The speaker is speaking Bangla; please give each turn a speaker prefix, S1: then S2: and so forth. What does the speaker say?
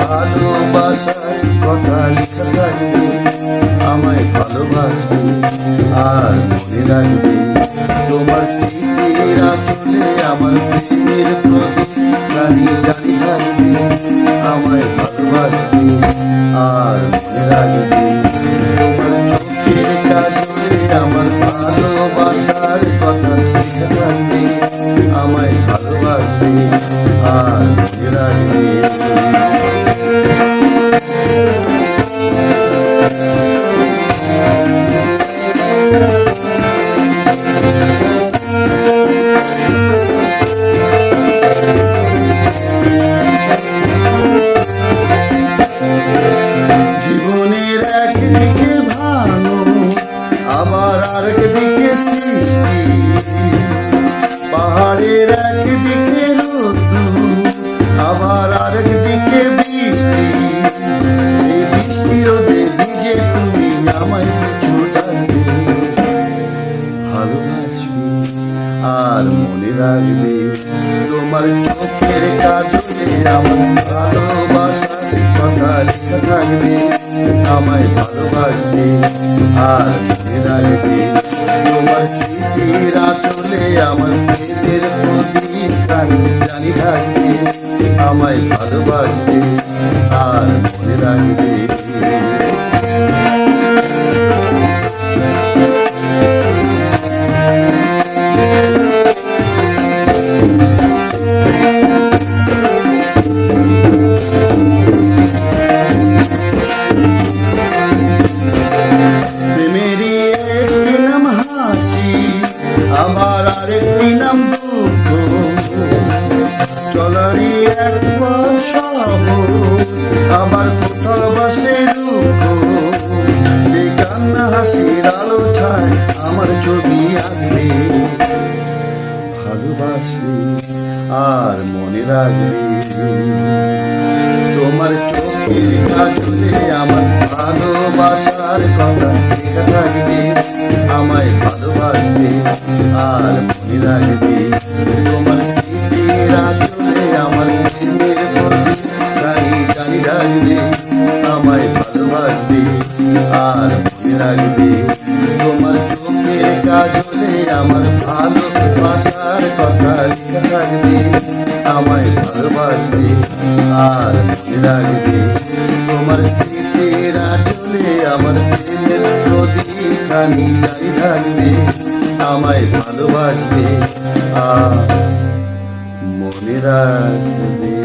S1: ভালোবাসার কথা লেখা থাকবে আমায় ভালোবাসবে আর মনে রাখবে, তোমার স্মৃতিরা চলে আমার প্রেমের প্রতি গানি জানি থাকবে আমায় ভালোবাসবে আর মনে রাখবে, তোমার চোখের কাজলে আমার ভালোবাসার কথা লেখা থাকবে আমায় ভালোবাসবে আর মনে রাখবে একদিকে রোদ্দুর আবার আরেকদিকে বৃষ্টি। এই বৃষ্টি রোদে ভিজে তুমি আমায় কিছু ভালোবাসবে আর মনে রাখবে। তোমার চোখের কাজলে আমার ভালোবাসার কথা থাকবে, আমায় ভালোবাসবে আর রাখবে। তোমার আমার প্রেমের জানি থাকবে, আমায় ভালোবাসবে আর মনে রাখবে। দুঃখ। চলারই এক পথ আবার কোথাও বাসে কান্না হাসির আলো ছায়, আমার ছবি আঁকবে। ভালোবাসবে আর মনে রাখবে। তোমার চোখের কাছে আমার ভালোবাসার কথা লেখা থাকবে। আমায় ভালোবাসবে আর মনে রাখবে। তোমার স্মৃতির আচলে আমার প্রেমের প্রতি গাড়ি গাড়ি রাখবে। আর মনে রাখবে তোমার চোখের কাজলে আমার ভালোবাসার কথা লেখা থাকবে। আমায় ভালোবাসবে আর মনে রাখবে তোমার স্মৃতির আচলে আমার প্রেমের প্রদীপ খানি জারি থাকবে। আমায় ভালোবাসবে আর মনে রাখবে।